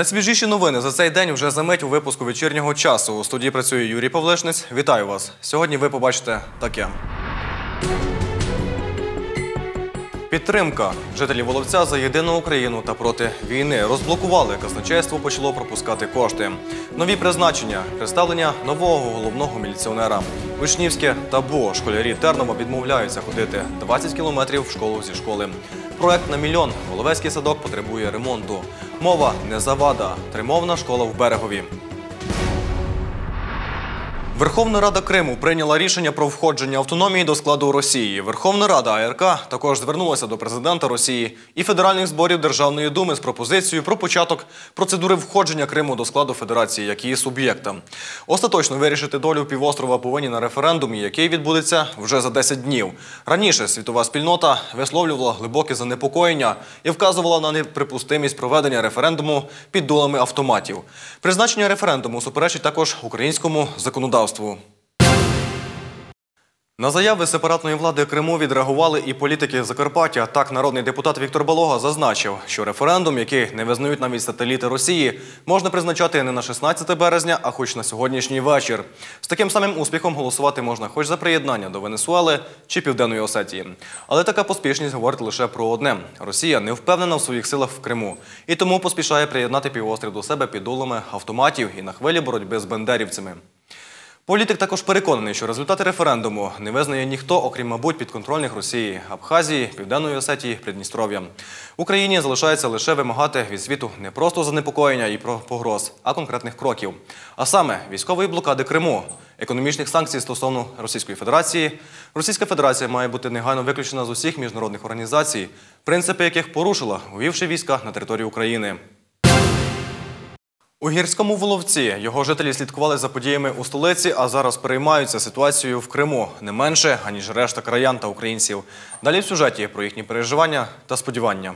Найсвіжіші новини за цей день вже за мить у випуску вечірнього часу. У студії працює Юрій Павлишниць. Вітаю вас. Сьогодні ви побачите таке. Підтримка жителів Воловця за єдину Україну та проти війни розблокували. Казначейство почало пропускати кошти. Нові призначення, представлення нового головного міліціонера. Вишнівське табу. Школярі Тернова відмовляються ходити 20 кілометрів в школу зі школи. Проект на мільйон. Воловецький садок потребує ремонту. Мова не завада. Тримовна школа в берегові. Верховна Рада Криму прийняла рішення про входження автономії до складу Росії. Верховна Рада АРК також звернулася до президента Росії і федеральних зборів Державної думи з пропозицією про початок процедури входження Криму до складу Федерації як її суб'єкта. Остаточно вирішити долю півострова повинні на референдумі, який відбудеться вже за 10 днів. Раніше світова спільнота висловлювала глибоке занепокоєння і вказувала на неприпустимість проведення референдуму під дулами автоматів. Призначення референдуму суперечить також українському законодавству. На заяви сепаратної влади Криму відреагували і політики Закарпаття. Так, народний депутат Віктор Балога зазначив, що референдум, який не визнають навіть сателіти Росії, можна призначати не на 16 березня, а хоч на сьогоднішній вечір. З таким самим успіхом голосувати можна хоч за приєднання до Венесуели чи Південної Осетії. Але така поспішність говорить лише про одне: Росія не впевнена в своїх силах в Криму і тому поспішає приєднати півострів до себе під дулами автоматів і на хвилі боротьби з бендерівцями. Політик також переконаний, що результати референдуму не визнає ніхто, окрім, мабуть, підконтрольних Росії, Абхазії, Південної Осетії, Придністров'я. Україні залишається лише вимагати від світу не просто занепокоєння і погроз, а конкретних кроків. А саме військової блокади Криму, економічних санкцій стосовно Російської Федерації. Російська Федерація має бути негайно виключена з усіх міжнародних організацій, принципи яких порушила, увівши війська на територію України. У гірському Воловці його жителі слідкували за подіями у столиці, а зараз переймаються ситуацією в Криму не менше, аніж решта краян та українців. Далі в сюжеті про їхні переживання та сподівання.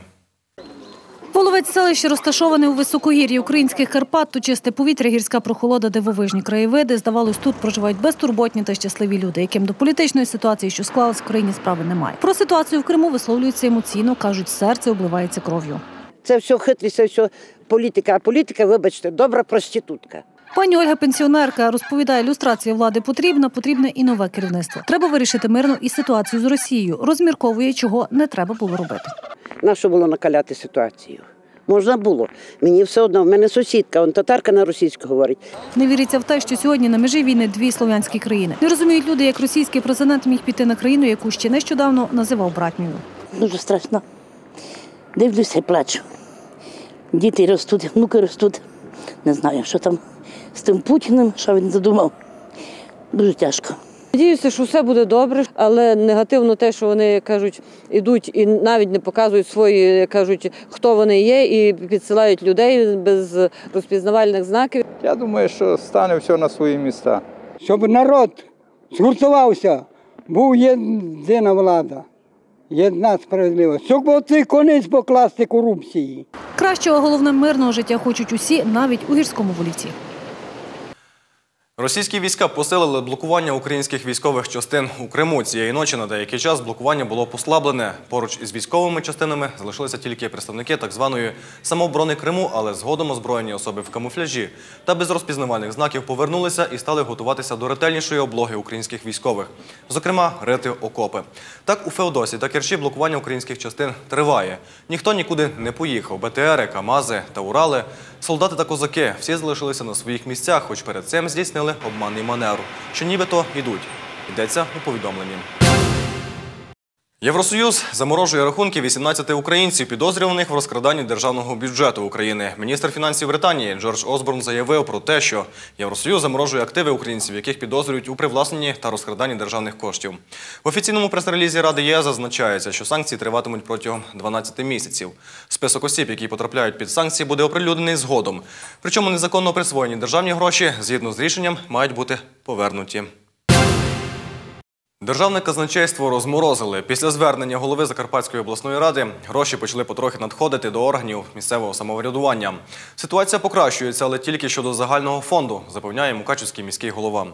Воловець селище розташоване у високогір'ї українських Карпат, то чисте повітря, гірська прохолода, дивовижні краєвиди. Здавалось, тут проживають безтурботні та щасливі люди, яким до політичної ситуації, що склалась в країні, справи немає. Про ситуацію в Криму висловлюються емоційно, кажуть, серце обливається кров'ю. Це все хитрість, це все політика. А політика, вибачте, добра проститутка. Пані Ольга пенсіонерка розповідає, ілюстрація влади потрібна, потрібне і нове керівництво. Треба вирішити мирно і ситуацію з Росією. Розмірковує, чого не треба було робити. Нащо було накаляти ситуацію? Можна було. Мені все одно, в мене сусідка, он татарка на російську говорить. Не віриться в те, що сьогодні на межі війни дві слов'янські країни. Не розуміють люди, як російський президент міг піти на країну, яку ще нещодавно називав братньою. Дуже страшно. Дивлюся і плачу. Діти ростуть, внуки ростуть. Не знаю, що там з тим Путіним, що він задумав. Дуже тяжко. Надіюся, що все буде добре, але негативно те, що вони кажуть, ідуть і навіть не показують свої, кажуть, хто вони є, і підсилають людей без розпізнавальних знаків. Я думаю, що стане все на свої місця. щоб народ згуртувався, був єдина влада, єдна справедливість, щоб оцей конець покласти корупції. Кращого, головне мирного життя хочуть усі, навіть у гірському волівці. Російські війська посилили блокування українських військових частин у Криму. Цієї ночі на деякий час блокування було послаблене. Поруч із військовими частинами залишилися тільки представники так званої самооборони Криму, але згодом озброєні особи в камуфляжі та без розпізнавальних знаків повернулися і стали готуватися до ретельнішої облоги українських військових, зокрема рити окопи. Так у Феодосі та Керчі блокування українських частин триває. Ніхто нікуди не поїхав. БТРи, Камази та Урали, солдати та козаки всі залишилися на своїх місцях, хоч перед цим здійснили обманний маневр, що нібито йдуть. Йдеться у повідомленні. Євросоюз заморожує рахунки 18 українців, підозрюваних в розкраданні державного бюджету України. Міністр фінансів Британії Джордж Осборн заявив про те, що Євросоюз заморожує активи українців, яких підозрюють у привласненні та розкраданні державних коштів. В офіційному прес-релізі Ради ЄС зазначається, що санкції триватимуть протягом 12 місяців. Список осіб, які потрапляють під санкції, буде оприлюднений згодом. Причому незаконно присвоєні державні гроші, згідно з рішенням, мають бути повернуті. Державне казначейство розморозили. Після звернення голови Закарпатської обласної ради гроші почали потрохи надходити до органів місцевого самоврядування. Ситуація покращується, але тільки щодо загального фонду, запевняє Мукачівський міський голова.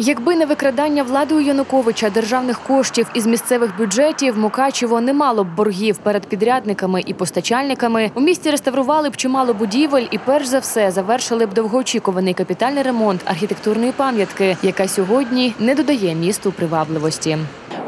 Якби не викрадання владою Януковича державних коштів із місцевих бюджетів, Мукачево не мало б боргів перед підрядниками і постачальниками. У місті реставрували б чимало будівель і, перш за все, завершили б довгоочікуваний капітальний ремонт архітектурної пам'ятки, яка сьогодні не додає місту привабливості.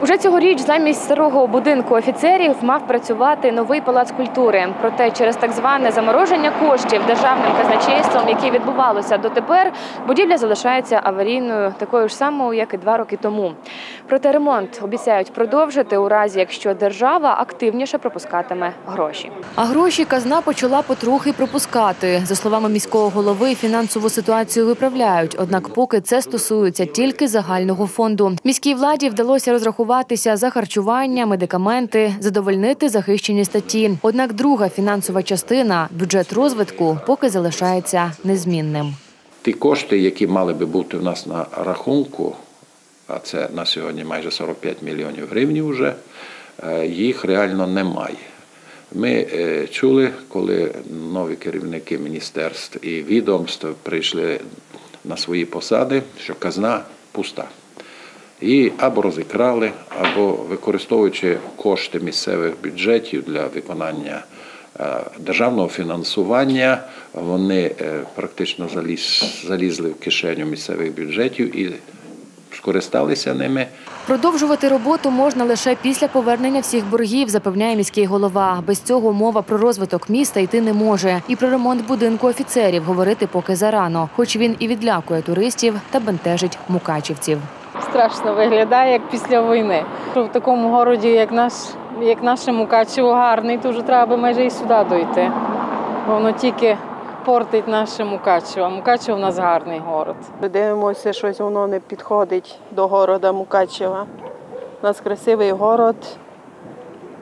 Уже цьогоріч замість старого будинку офіцерів мав працювати новий палац культури. Проте через так зване замороження коштів державним казначейством, яке відбувалося дотепер, будівля залишається аварійною, такою ж самою, як і два роки тому. Проте ремонт обіцяють продовжити у разі, якщо держава активніше пропускатиме гроші. А гроші казна почала потрохи пропускати. За словами міського голови, фінансову ситуацію виправляють. Однак, поки це стосується тільки загального фонду. Міській владі вдалося розрахуватися за харчування, медикаменти, задовольнити захищені статті. Однак друга фінансова частина бюджет розвитку поки залишається незмінним. Ті кошти, які мали би бути в нас на рахунку, а це на сьогодні майже 45 мільйонів гривень вже, е, їх реально немає. Ми е, чули, коли нові керівники міністерств і відомств прийшли на свої посади, що казна пуста. Її або розікрали, або використовуючи кошти місцевих бюджетів для виконання е, державного фінансування, вони е, практично заліз, залізли в кишеню місцевих бюджетів і скористалися ними. Продовжувати роботу можна лише після повернення всіх боргів, запевняє міський голова. Без цього мова про розвиток міста йти не може. І про ремонт будинку офіцерів говорити поки зарано, хоч він і відлякує туристів та бентежить мукачівців. Страшно виглядає, як після війни. В такому городі, як наш, як наше Мукачево, гарний, то вже треба би майже і сюди дойти. Бо воно тільки портить наше Мукачево. А Мукачево в нас гарний город. Дивимося, щось воно не підходить до города Мукачева. У нас красивий город,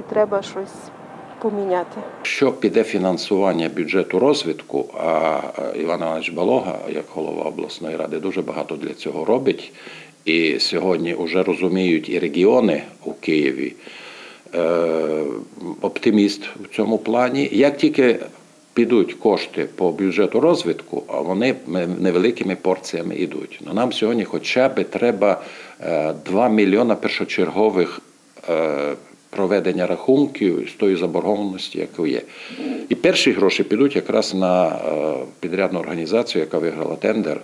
і треба щось поміняти. Що піде фінансування бюджету розвитку, а Іван Іванович Балога, як голова обласної ради, дуже багато для цього робить. І сьогодні вже розуміють і регіони у Києві. Е, оптиміст в цьому плані. Як тільки підуть кошти по бюджету розвитку, а вони невеликими порціями йдуть. Ну, нам сьогодні хоча б треба е, 2 мільйона першочергових е, проведення рахунків з тої заборгованості, яка є. І перші гроші підуть якраз на е, підрядну організацію, яка виграла тендер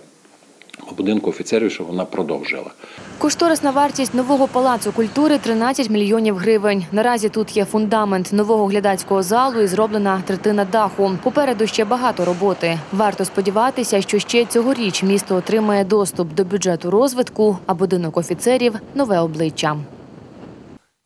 будинку офіцерів, щоб вона продовжила. Кошторисна вартість нового палацу культури 13 мільйонів гривень. Наразі тут є фундамент нового глядацького залу і зроблена третина даху. Попереду ще багато роботи. Варто сподіватися, що ще цьогоріч місто отримає доступ до бюджету розвитку, а будинок офіцерів нове обличчя.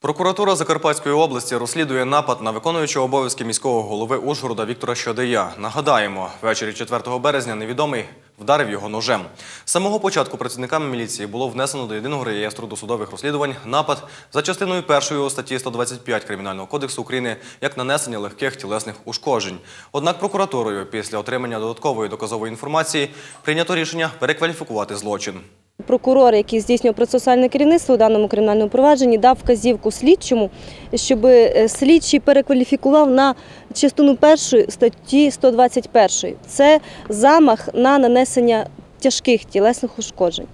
Прокуратура Закарпатської області розслідує напад на виконуючого обов'язки міського голови Ужгорода Віктора Щодея. Нагадаємо, ввечері 4 березня невідомий вдарив його ножем. З самого початку працівниками міліції було внесено до єдиного реєстру досудових розслідувань напад за частиною першої статті 125 Кримінального кодексу України як нанесення легких тілесних ушкоджень. Однак прокуратурою після отримання додаткової доказової інформації прийнято рішення перекваліфікувати злочин. Прокурор, який здійснював процесуальне керівництво у даному кримінальному провадженні, дав вказівку слідчому, щоб е, слідчий перекваліфікував на частину першої статті 121. Це замах на нанесення тяжких тілесних ушкоджень.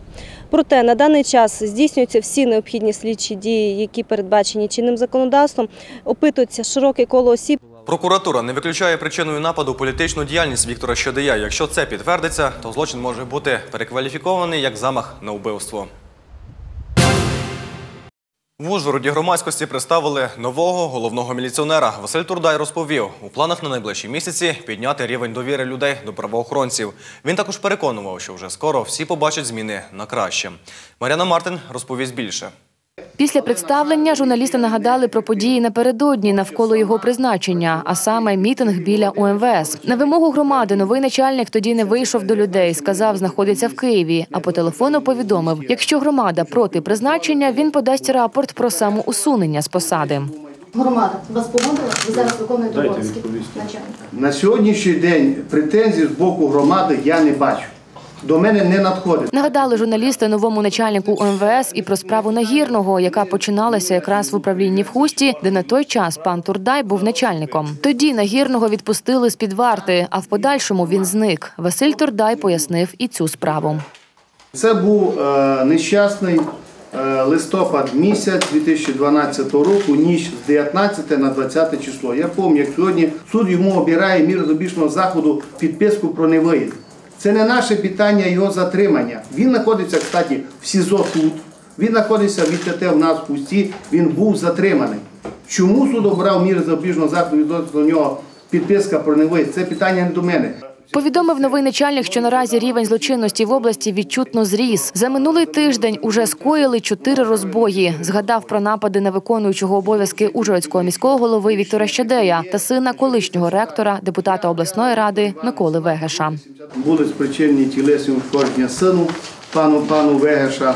Проте на даний час здійснюються всі необхідні слідчі дії, які передбачені чинним законодавством, опитується широке коло осіб. Прокуратура не виключає причиною нападу політичну діяльність Віктора Щодея. Якщо це підтвердиться, то злочин може бути перекваліфікований як замах на вбивство. В Ужгороді громадськості представили нового головного міліціонера. Василь Турдай розповів, у планах на найближчі місяці підняти рівень довіри людей до правоохоронців. Він також переконував, що вже скоро всі побачать зміни на краще. Мар'яна Мартин розповість більше. Після представлення журналісти нагадали про події напередодні навколо його призначення, а саме мітинг біля УМВС. На вимогу громади новий начальник тоді не вийшов до людей, сказав, знаходиться в Києві. А по телефону повідомив, якщо громада проти призначення, він подасть рапорт про самоусунення з посади. Громада вас погодила? Ви зараз виконуєте обов'язки начальника. На сьогоднішній день претензій з боку громади я не бачу. До мене не надходить. Нагадали журналісти новому начальнику УМВС і про справу Нагірного, яка починалася якраз в управлінні в Хусті, де на той час пан Турдай був начальником. Тоді Нагірного відпустили з під варти, а в подальшому він зник. Василь Турдай пояснив і цю справу. Це був е, нещасний е, листопад місяць 2012 року, ніч з 19 на 20 число. Я пам'ятаю, як сьогодні суд йому обирає мір запобіжного заходу підписку про невиїзд. Це не наше питання його затримання. Він знаходиться, кстати, в СІЗО тут. Він знаходиться в ІТТ в нас в пусті, він був затриманий. Чому суд обрав мір запобіжного заходу відносно нього підписка про невиїзд? Це питання не до мене. Повідомив новий начальник, що наразі рівень злочинності в області відчутно зріс. За минулий тиждень уже скоїли чотири розбої. Згадав про напади на виконуючого обов'язки Ужгородського міського голови Віктора Щадея та сина колишнього ректора, депутата обласної ради Миколи Вегеша. були спричинені тілесні ушкодження сину пану пану Вегеша.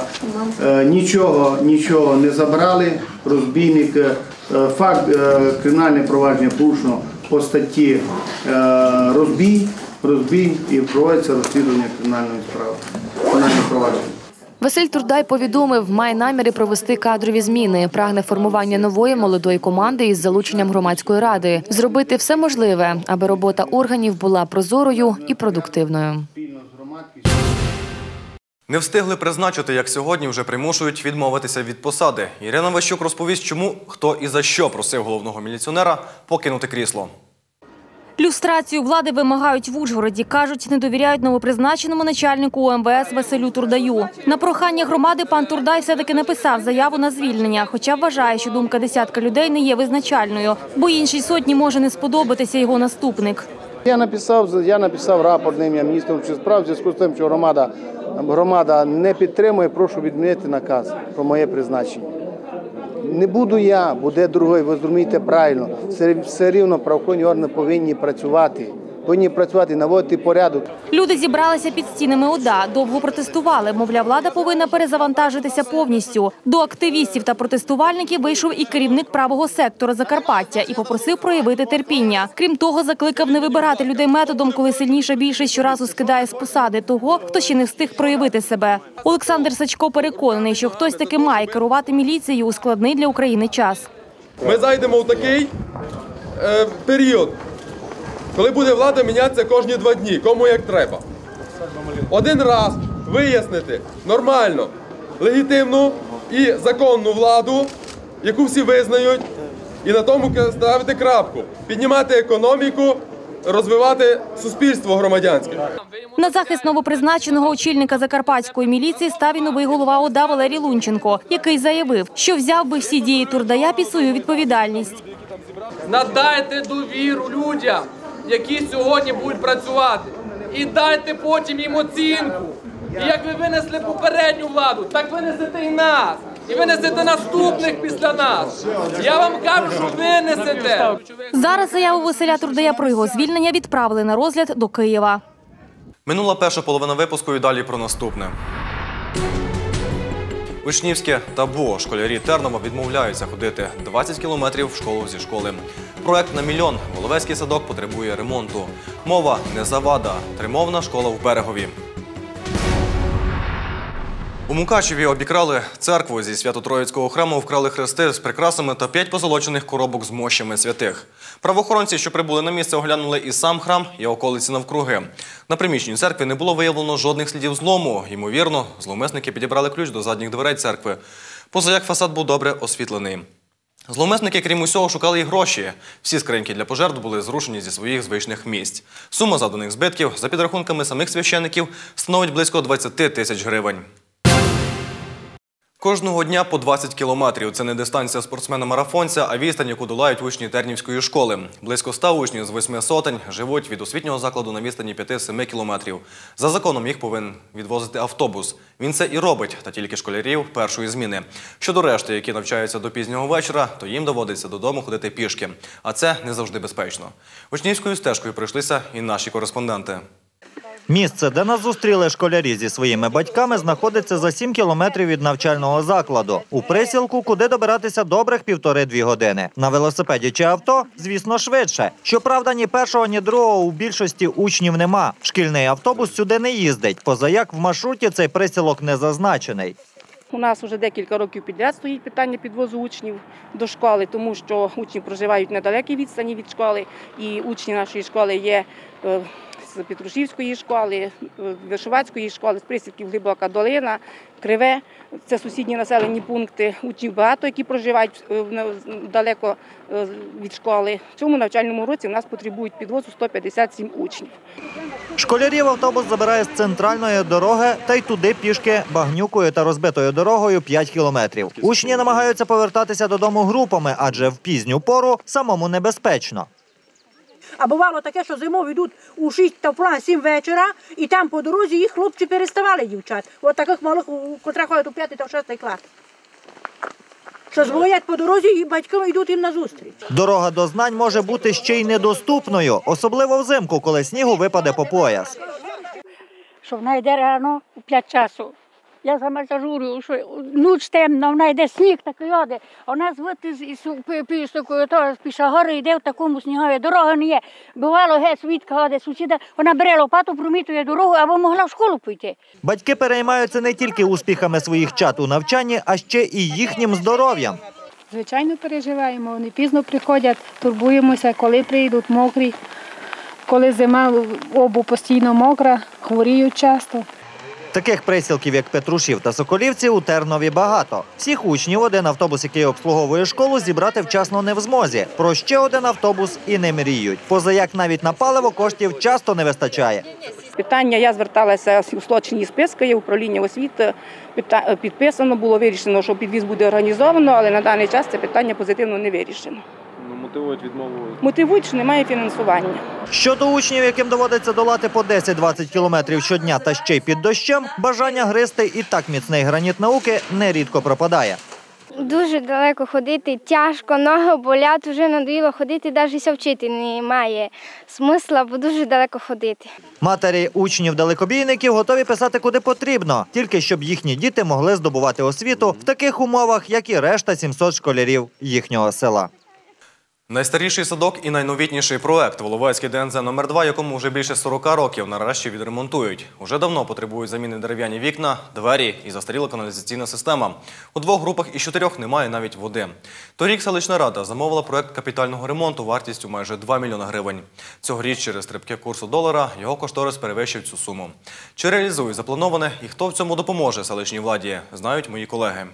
Е, нічого, нічого не забрали. Розбійник е, факт е, кримінальне провадження порушено по статті е, розбій, розбій і проводиться розслідування кримінальної справи. Кримінального провадження. Василь Турдай повідомив, має наміри провести кадрові зміни, прагне формування нової молодої команди із залученням громадської ради, зробити все можливе, аби робота органів була прозорою і продуктивною. Не встигли призначити, як сьогодні вже примушують відмовитися від посади. Ірина Ващук розповість, чому, хто і за що просив головного міліціонера покинути крісло. Люстрацію влади вимагають в Ужгороді. Кажуть, не довіряють новопризначеному начальнику УМВС Василю Турдаю. На прохання громади пан Турдай все-таки написав заяву на звільнення, хоча вважає, що думка десятка людей не є визначальною, бо іншій сотні може не сподобатися його наступник. Я написав, я написав рапорт на ім'я міністра справ в зв'язку з тим, що громада, громада не підтримує, прошу відмінити наказ про моє призначення. Не буду я, буде другий, ви зрозумієте правильно. Все, все рівно правоохоронні органи повинні працювати. Повинні працювати, наводити порядок. Люди зібралися під стінами ОДА, довго протестували. Мовляв, влада повинна перезавантажитися повністю. До активістів та протестувальників вийшов і керівник правого сектора Закарпаття і попросив проявити терпіння. Крім того, закликав не вибирати людей методом, коли сильніша більшість щоразу скидає з посади того, хто ще не встиг проявити себе. Олександр Сачко переконаний, що хтось таки має керувати міліцією у складний для України час. Ми зайдемо в такий е, період, коли буде влада мінятися кожні два дні, кому як треба. Один раз вияснити нормально, легітимну і законну владу, яку всі визнають, і на тому ставити крапку, піднімати економіку, розвивати суспільство громадянське. На захист новопризначеного очільника закарпатської міліції став і новий голова ОДА Валерій Лунченко, який заявив, що взяв би всі дії Турдая під свою відповідальність. Надайте довіру людям, які сьогодні будуть працювати, і дайте потім їм оцінку. І як ви винесли попередню владу, так винесете і нас. І винесете наступних після нас. Я вам кажу, що винесете. Зараз заяву Василя Турдая про його звільнення відправили на розгляд до Києва. Минула перша половина випуску і далі про наступне. Учнівське табу. Школярі Тернова відмовляються ходити 20 кілометрів в школу зі школи. Проект на мільйон. Воловецький садок потребує ремонту. Мова не завада. Тримовна школа в берегові. У Мукачеві обікрали церкву зі Свято-Троїцького храму, вкрали хрести з прикрасами та п'ять позолочених коробок з мощами святих. Правоохоронці, що прибули на місце, оглянули і сам храм, і околиці навкруги. На приміщенні церкви не було виявлено жодних слідів злому. Ймовірно, зловмисники підібрали ключ до задніх дверей церкви. Поза як фасад був добре освітлений. Зловмисники, крім усього, шукали і гроші. Всі скриньки для пожертв були зрушені зі своїх звичних місць. Сума заданих збитків, за підрахунками самих священиків, становить близько 20 тисяч гривень. Кожного дня по 20 кілометрів. Це не дистанція спортсмена-марафонця, а відстань, яку долають учні Тернівської школи. Близько 100 учнів з восьми сотень живуть від освітнього закладу на відстані 5-7 кілометрів. За законом їх повинен відвозити автобус. Він це і робить, та тільки школярів першої зміни. Щодо решти, які навчаються до пізнього вечора, то їм доводиться додому ходити пішки. А це не завжди безпечно. Учнівською стежкою пройшлися і наші кореспонденти. Місце, де нас зустріли школярі зі своїми батьками, знаходиться за 7 кілометрів від навчального закладу. У присілку, куди добиратися добрих півтори-дві години. На велосипеді чи авто, звісно, швидше. Щоправда, ні першого, ні другого у більшості учнів нема. Шкільний автобус сюди не їздить. Позаяк в маршруті цей присілок не зазначений. У нас вже декілька років підряд стоїть питання підвозу учнів до школи, тому що учні проживають на далекій відстані від школи, і учні нашої школи є е, з Петрушівської школи, е, школи, з присідків Глибока Долина, Криве. Це сусідні населені пункти. Учнів багато, які проживають е, далеко е, від школи. В цьому навчальному році в нас потребують підвозу 157 учнів. Школярів автобус забирає з центральної дороги та й туди пішки багнюкою та розбитою дорогою 5 кілометрів. Учні намагаються повертатися додому групами, адже в пізню пору самому небезпечно. А бувало таке, що зимою йдуть у 6 та в план 7 вечора, і там по дорозі їх хлопці переставали дівчат. От таких малих, котрі ходять у 5 та в 6 клас. Що звоять по дорозі і батьки йдуть їм назустріч. Дорога до знань може бути ще й недоступною, особливо взимку, коли снігу випаде по пояс. що вона йде рано у 5 часу. Я сама зажурю, що ніч темна, вона йде сніг такий оде. Вона звати з із пішокою, то піша гори йде в такому снігові. Дорога не є. Бувало геть свідка оде сусіда, вона бере лопату, промітує дорогу, або могла в школу піти. Батьки переймаються не тільки успіхами своїх чат у навчанні, а ще і їхнім здоров'ям. Звичайно, переживаємо. Вони пізно приходять, турбуємося, коли прийдуть мокрі, коли зима обу постійно мокра, хворіють часто. Таких присілків, як Петрушів та Соколівці, у Тернові багато. Всіх учнів один автобус, який обслуговує школу, зібрати вчасно не в змозі. Про ще один автобус і не мріють. Поза як навіть на паливо коштів часто не вистачає. Питання я зверталася у злочинні списки, управління освіти. Підписано було вирішено, що підвіз буде організовано, але на даний час це питання позитивно не вирішено. Мотивують відмову. Мотивують, що немає фінансування. Щодо учнів, яким доводиться долати по 10-20 кілометрів щодня та ще й під дощем, бажання гристи і так міцний граніт науки нерідко пропадає. Дуже далеко ходити, тяжко, ноги болять, вже надоїло ходити, навіть ся вчити немає смисла, бо дуже далеко ходити. Матері учнів далекобійників готові писати куди потрібно, тільки щоб їхні діти могли здобувати освіту в таких умовах, як і решта 700 школярів їхнього села. Найстаріший садок і найновітніший проект Воловецький ДНЗ номер 2 якому вже більше 40 років нарешті відремонтують. Уже давно потребують заміни дерев'яні вікна, двері і застаріла каналізаційна система. У двох групах із чотирьох немає навіть води. Торік селищна рада замовила проект капітального ремонту вартістю майже 2 мільйони гривень. Цьогоріч через стрибки курсу долара його кошторис перевищив цю суму. Чи реалізують заплановане і хто в цьому допоможе селищній владі, знають мої колеги.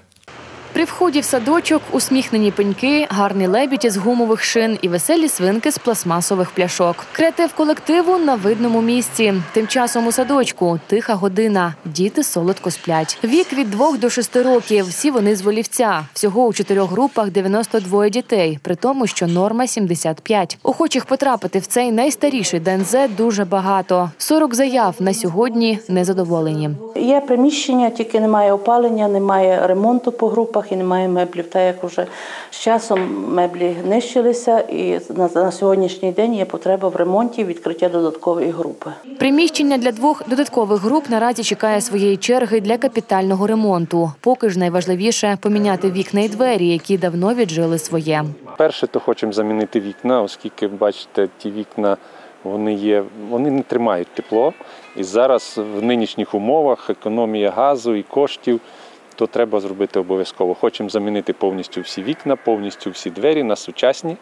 При вході в садочок усміхнені пеньки, гарний лебідь із гумових шин і веселі свинки з пластмасових пляшок. Креатив колективу на видному місці. Тим часом у садочку тиха година. Діти солодко сплять. Вік від 2 до 6 років. Всі вони з волівця. Всього у чотирьох групах 92 дітей, при тому, що норма 75. Охочих потрапити в цей найстаріший ДНЗ дуже багато. 40 заяв на сьогодні незадоволені. Є приміщення, тільки немає опалення, немає ремонту по групах і немає меблів. Так як вже з часом меблі нищилися, і на, на сьогоднішній день є потреба в ремонті і відкриття додаткової групи. Приміщення для двох додаткових груп наразі чекає своєї черги для капітального ремонту. Поки ж найважливіше поміняти вікна і двері, які давно віджили своє. Перше, то хочемо замінити вікна, оскільки бачите, ті вікна вони є, вони не тримають тепло. І зараз в нинішніх умовах економія газу і коштів, то треба зробити обов'язково. Хочемо замінити повністю всі вікна, повністю всі двері на сучасні,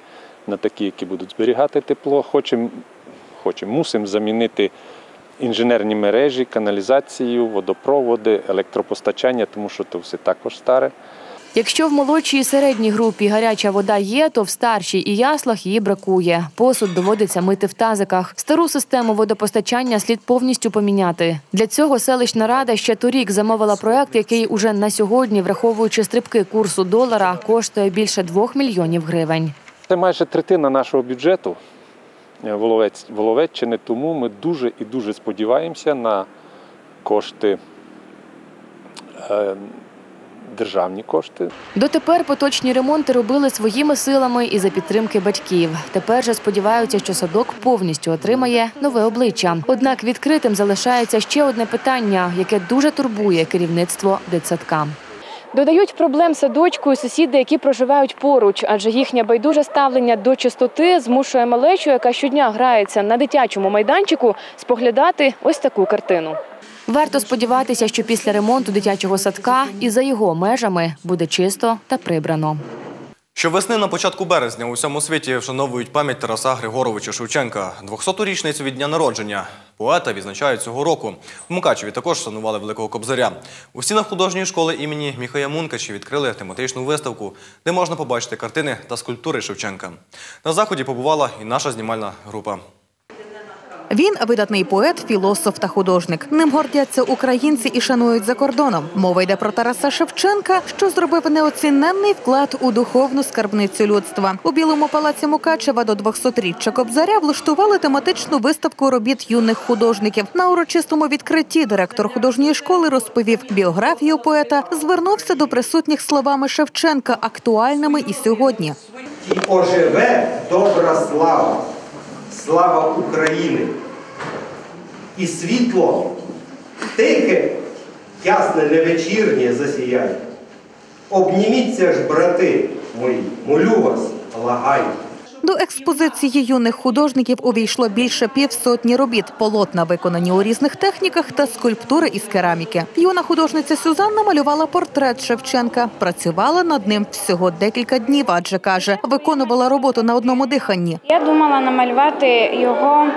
на такі, які будуть зберігати тепло. Хочемо, хочемо мусимо замінити інженерні мережі, каналізацію, водопроводи, електропостачання, тому що це все також старе. Якщо в молодшій і середній групі гаряча вода є, то в старшій і яслах її бракує. Посуд доводиться мити в тазиках. Стару систему водопостачання слід повністю поміняти. Для цього селищна рада ще торік замовила проект, який уже на сьогодні, враховуючи стрибки курсу долара, коштує більше 2 мільйонів гривень. Це майже третина нашого бюджету е, Воловець, Воловеччини, тому ми дуже і дуже сподіваємося на кошти, е, державні кошти. Дотепер поточні ремонти робили своїми силами і за підтримки батьків. Тепер же сподіваються, що садок повністю отримає нове обличчя. Однак відкритим залишається ще одне питання, яке дуже турбує керівництво дитсадка. Додають проблем садочку і сусіди, які проживають поруч, адже їхнє байдуже ставлення до чистоти змушує малечу, яка щодня грається на дитячому майданчику, споглядати ось таку картину. Варто сподіватися, що після ремонту дитячого садка і за його межами буде чисто та прибрано. Щовесни на початку березня у всьому світі вшановують пам'ять Тараса Григоровича Шевченка. 200-ту річницю від дня народження. Поета відзначають цього року. В Мукачеві також вшанували Великого Кобзаря. У стінах художньої школи імені Міхая Мункачі відкрили тематичну виставку, де можна побачити картини та скульптури Шевченка. На заході побувала і наша знімальна група. Він видатний поет, філософ та художник. Ним гордяться українці і шанують за кордоном. Мова йде про Тараса Шевченка, що зробив неоціненний вклад у духовну скарбницю людства. У білому палаці Мукачева до 200-річчя Кобзаря влаштували тематичну виставку робіт юних художників. На урочистому відкритті директор художньої школи розповів біографію поета, звернувся до присутніх словами Шевченка, актуальними і сьогодні. І оживе добра слава, слава України. І світло тихе, ясне, невечірнє засіяє. Обніміться ж, брати мої, молю вас, лагаю. До експозиції юних художників увійшло більше півсотні робіт, полотна виконані у різних техніках та скульптури із кераміки. Юна художниця Сюзанна малювала портрет Шевченка. Працювала над ним всього декілька днів, адже каже, виконувала роботу на одному диханні. Я думала намалювати його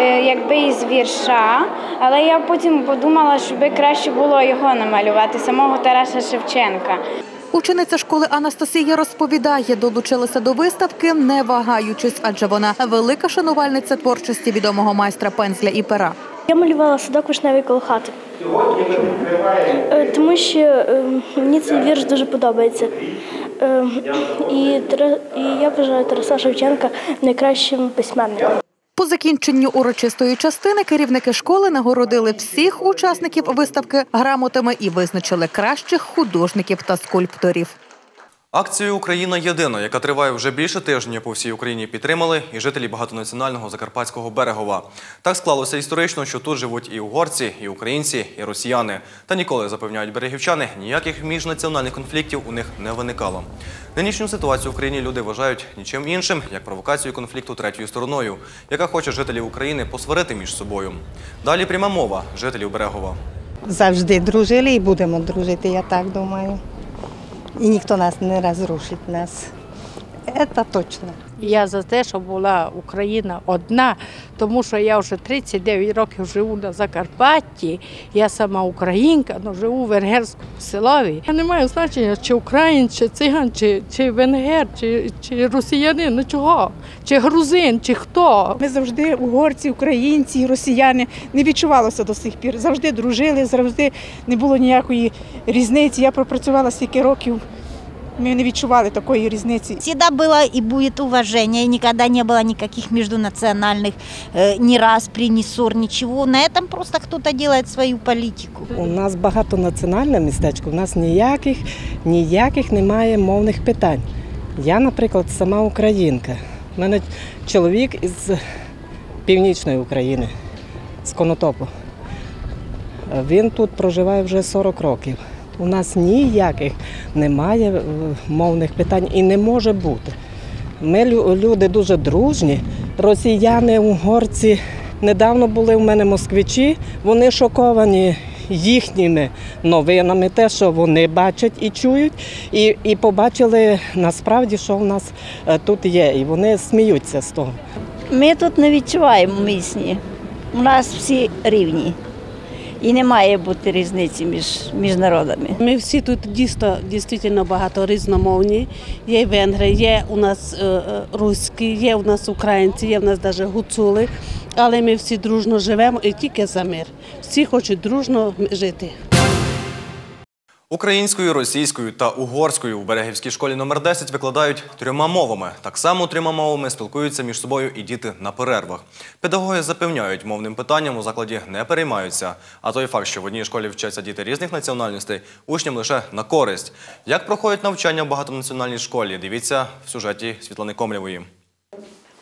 е, якби із вірша, але я потім подумала, що краще було його намалювати, самого Тараса Шевченка. Учениця школи Анастасія розповідає, долучилася до виставки, не вагаючись, адже вона велика шанувальниця творчості відомого майстра пензля і пера. Я малювала садок вишневий коло хати. Е, Тому що е, мені цей вірш дуже подобається. Е, І, я вважаю Тараса Шевченка найкращим письменником. По закінченню урочистої частини керівники школи нагородили всіх учасників виставки грамотами і визначили кращих художників та скульпторів. Акцію Україна єдина, яка триває вже більше тижня по всій Україні, підтримали і жителі багатонаціонального закарпатського берегова. Так склалося історично, що тут живуть і угорці, і українці, і росіяни. Та ніколи запевняють берегівчани, ніяких міжнаціональних конфліктів у них не виникало. Нинішню ситуацію в Україні люди вважають нічим іншим, як провокацію конфлікту третьою стороною, яка хоче жителів України посварити між собою. Далі пряма мова жителів берегова. Завжди дружили і будемо дружити, я так думаю. І ніхто нас не розрушить нас. Це точно. Я за те, щоб була Україна одна, тому що я вже 39 років живу на Закарпатті. Я сама українка, але живу в венгерському селові. Я не маю значення, чи українець, чи циган, чи, чи венгер, чи, чи росіянин, ну чого, чи грузин, чи хто. Ми завжди угорці, українці, росіяни не відчувалося до сих пір. Завжди дружили, завжди не було ніякої різниці. Я пропрацювала стільки років. Ми не відчували такої різниці. Всегда было и будет уважение, и никогда не было никаких междунациональных э, ни распри, ни ссор, ничего. На этом просто кто-то делает свою политику. У нас багатонаціональне містечко, у нас ніяких, ніяких немає мовних питань. Я, наприклад, сама українка. У мене чоловік із північної України, з Конотопу. Він тут проживає вже 40 років. У нас ніяких немає е, мовних питань і не може бути. Ми лю- люди дуже дружні. Росіяни, угорці недавно були в мене москвичі. Вони шоковані їхніми новинами, те, що вони бачать і чують, і, і побачили насправді, що в нас е, тут є. І вони сміються з того. Ми тут не відчуваємо місні. У нас всі рівні. І не має бути різниці між, між народами. Ми всі тут дійсно дійсно багато різномовні. Є венгри, є у нас е, е, руські, є у нас українці, є у нас навіть гуцули. Але ми всі дружно живемо і тільки за мир. Всі хочуть дружно жити. Українською, російською та угорською в Берегівській школі номер 10 викладають трьома мовами. Так само трьома мовами спілкуються між собою і діти на перервах. Педагоги запевняють, мовним питанням у закладі не переймаються. А той факт, що в одній школі вчаться діти різних національностей, учням лише на користь. Як проходять навчання в багатонаціональній школі? Дивіться в сюжеті Світлани Комлєвої.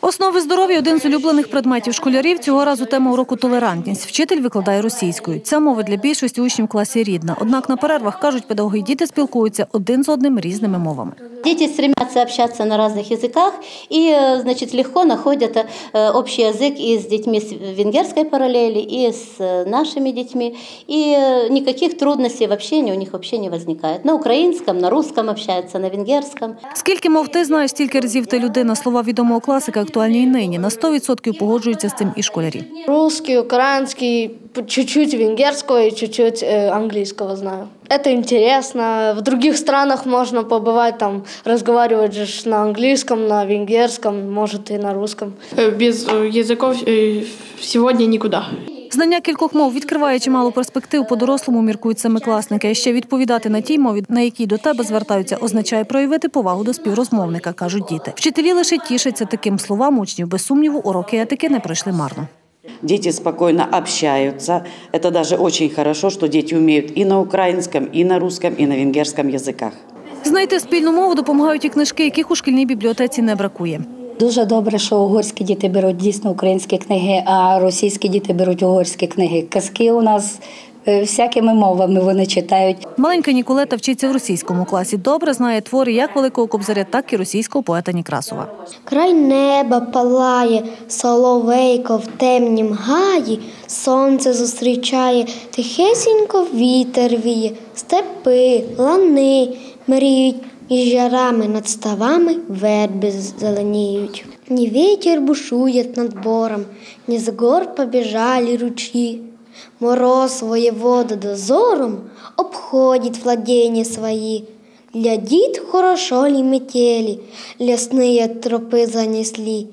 Основи здоров'я один з улюблених предметів школярів. Цього разу тема уроку толерантність. Вчитель викладає російською. Ця мова для більшості учнів в класі рідна. Однак на перервах кажуть, педагоги і діти спілкуються один з одним різними мовами. Дети стремятся общаться на разных языках и э, значит, легко находят э, общий язык и с детьми с венгерской параллели, и с э, нашими детьми. И э, никаких трудностей в общении у них вообще не возникает. На украинском, на русском общаются, на венгерском. Скільки мов ти знаєш, стільки разів ти людина. Слова відомого класика актуальні й нині. На 100% погоджуються з цим і школярі. Русский, украинский, п- чуть-чуть венгерского и чуть-чуть э, английского знаю. Это интересно. В других странах можно побывать, там, разговаривать же ж на английском, на венгерском, может и на русском. Без э, языков э, сегодня никуда. Знання кількох мов відкриває чимало перспектив по-дорослому, міркують семикласники. Ще відповідати на тій мові, на якій до тебе звертаються, означає проявити повагу до співрозмовника, кажуть діти. Вчителі лише тішаться таким словам учнів. Без сумніву, уроки етики не пройшли марно. Дети спокойно общаются. Это даже очень хорошо, что дети умеют и на украинском, и на русском, и на венгерском языках. Знайти спільну мову допомагають і книжки, яких у шкільній бібліотеці не бракує. Дуже добре, що угорські діти беруть дійсно українські книги, а російські діти беруть угорські книги. Казки у нас е, всякими мовами вони читають. Маленька Ніколета вчиться в російському класі. Добре знає твори як Великого Кобзаря, так і російського поета Некрасова. Край неба палає, соловейко в темнім гаї, сонце зустрічає, тихесенько вітер віє, степи, лани мріють, і жарами над ставами верби зеленіють. Ні вітер бушує над бором, ні з гор побіжалі ручі. Мороз воєвода дозором обходит владения свои. Глядит, хорошо ли метели, лесные тропы занесли.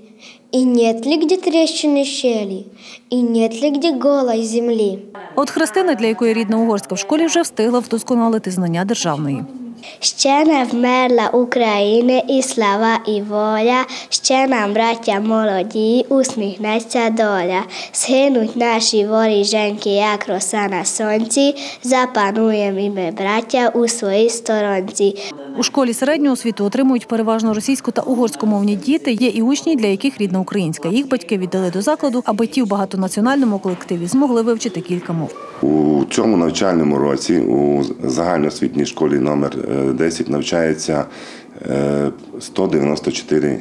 И нет ли где трещины щели, и нет ли где голой земли. От Христина, для якої рідна угорська в школі, вже встигла вдосконалити знання державної. Ще не вмерла Україна і слава, і воля, ще нам, браття молоді, усміхнеться доля. Сгинуть наші воріженьки, як роса на сонці, запануємо і ми, браття, у своїй сторонці. У школі середнього освіту отримують переважно російську та угорськомовні діти. Є і учні, для яких рідна українська. Їх батьки віддали до закладу, аби ті в багатонаціональному колективі змогли вивчити кілька мов. У цьому навчальному році у загальноосвітній школі номер е, 10 навчається е, 194 е,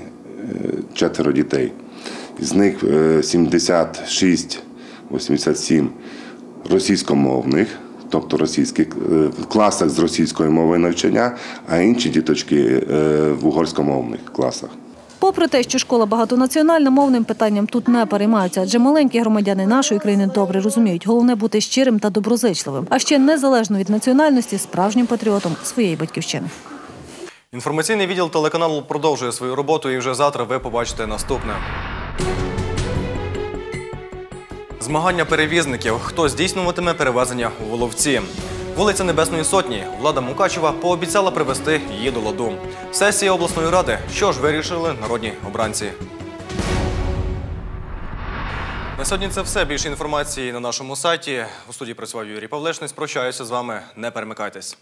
четверо дітей. З них е, 76, 87 російськомовних, тобто російських е, в класах з російської мови навчання, а інші діточки е, в угорськомовних класах. Попри те, що школа багатонаціональна, мовним питанням тут не переймаються, адже маленькі громадяни нашої країни добре розуміють. Головне бути щирим та доброзичливим, а ще незалежно від національності, справжнім патріотом своєї батьківщини. Інформаційний відділ телеканалу продовжує свою роботу і вже завтра ви побачите наступне. Змагання перевізників. Хто здійснюватиме перевезення у Воловці? Вулиця Небесної Сотні. Влада Мукачева пообіцяла привести її до ладу. Сесія обласної ради. Що ж вирішили народні обранці? На сьогодні це все. Більше інформації на нашому сайті. У студії працював Юрій Павлешний. Прощаюся з вами. Не перемикайтесь.